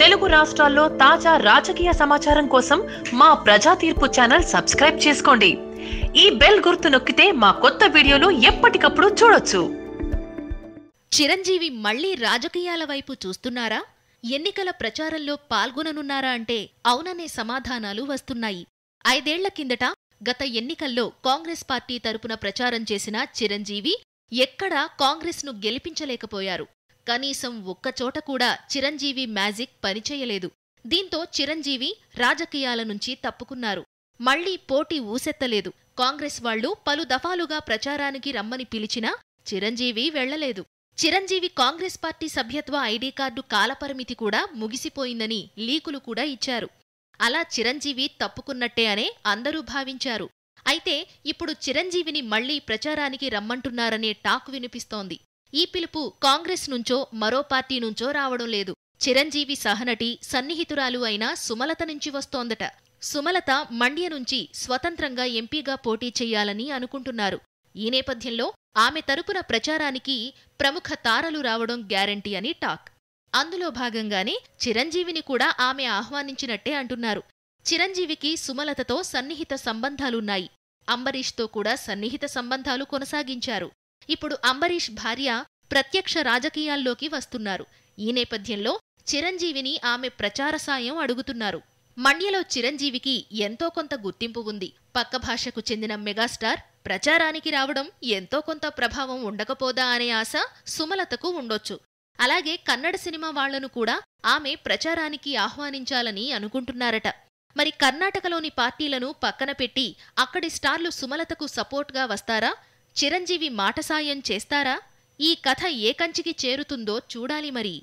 తెలుగు రాష్ట్రాల్లో తాజా రాజకీయ సమాచారం కోసం మా ప్రజా తీర్పు ఛానల్ సబ్స్క్రైబ్ చేసుకోండి. ఈ బెల్ గుర్తు నొక్కితే మా కొత్త వీడియోలు ఎప్పటికప్పుడు చూడొచ్చు. చిరంజీవి మళ్ళీ రాజకీయాల వైపు చూస్తున్నారా? ఎన్నికల ప్రచారంలో పాల్గొననున్నారా అంటే అవుననే సమాధానాలు వస్తున్నాయి. ఐదేళ్ళ కిందట గత ఎన్నికల్లో కాంగ్రెస్ పార్టీ తరపున ప్రచారం చేసిన చిరంజీవి ఎక్కడా కాంగ్రెస్ను గెలిపించలేకపోయారు. కనీసం ఒక్కచోట కూడా చిరంజీవి మ్యాజిక్ పనిచేయలేదు. దీంతో చిరంజీవి రాజకీయాల నుంచి తప్పుకున్నారు. మళ్ళీ పోటీ ఊసెత్తలేదు. కాంగ్రెస్ వాళ్ళు పలు దఫాలుగా ప్రచారానికి రమ్మని పిలిచినా చిరంజీవి వెళ్ళలేదు చిరంజీవి కాంగ్రెస్ పార్టీ సభ్యత్వ ఐడీ కార్డు కాలపరిమితి కూడా ముగిసిపోయిందని లీకులు కూడా ఇచ్చారు. అలా చిరంజీవి తప్పుకున్నట్టే అనే అందరూ భావించారు. అయితే ఇప్పుడు చిరంజీవిని మళ్ళీ ప్రచారానికి రమ్మంటున్నారనే టాక్ వినిపిస్తోంది. ఈ పిలుపు కాంగ్రెస్ నుంచో మరో పార్టీ నుంచో రావడం లేదు. చిరంజీవి సహనటి సన్నిహితురాలు అయిన సుమలత నుంచి వస్తోందట. సుమలత మండ్య నుంచి స్వతంత్రంగా ఎంపీగా పోటీ చెయ్యాలని అనుకుంటున్నారు. ఈ నేపథ్యంలో ఆమె తరపున ప్రచారానికి ప్రముఖ తారలు రావడం గ్యారంటీ అని టాక్. అందులో భాగంగానే చిరంజీవిని కూడా ఆమె ఆహ్వానించినట్టే అంటున్నారు. చిరంజీవికి సుమలతతో సన్నిహిత సంబంధాలున్నాయి. అంబరీష్తో కూడా సన్నిహిత సంబంధాలు కొనసాగించారు. ఇప్పుడు అంబరీష్ భార్య ప్రత్యక్ష రాజకీయాల్లోకి వస్తున్నారు. ఈ నేపథ్యంలో చిరంజీవిని ఆమె ప్రచార సాయం అడుగుతున్నారు. మణ్యలో చిరంజీవికి ఎంతో కొంత గుర్తింపు ఉంది. పక్క భాషకు చెందిన మెగాస్టార్ ప్రచారానికి రావడం ఎంతో కొంత ప్రభావం ఉండకపోదా అనే ఆశ సుమలతకు ఉండొచ్చు. అలాగే కన్నడ సినిమా వాళ్ళను కూడా ఆమె ప్రచారానికి ఆహ్వానించాలని అనుకుంటున్నారట. మరి కర్ణాటకలోని పార్టీలను పక్కన పెట్టి అక్కడి స్టార్లు సుమలతకు సపోర్ట్గా వస్తారా? చిరంజీవి మాట సాయం చేస్తారా? ఈ కథ ఏ కంచికి చేరుతుందో చూడాలి మరి.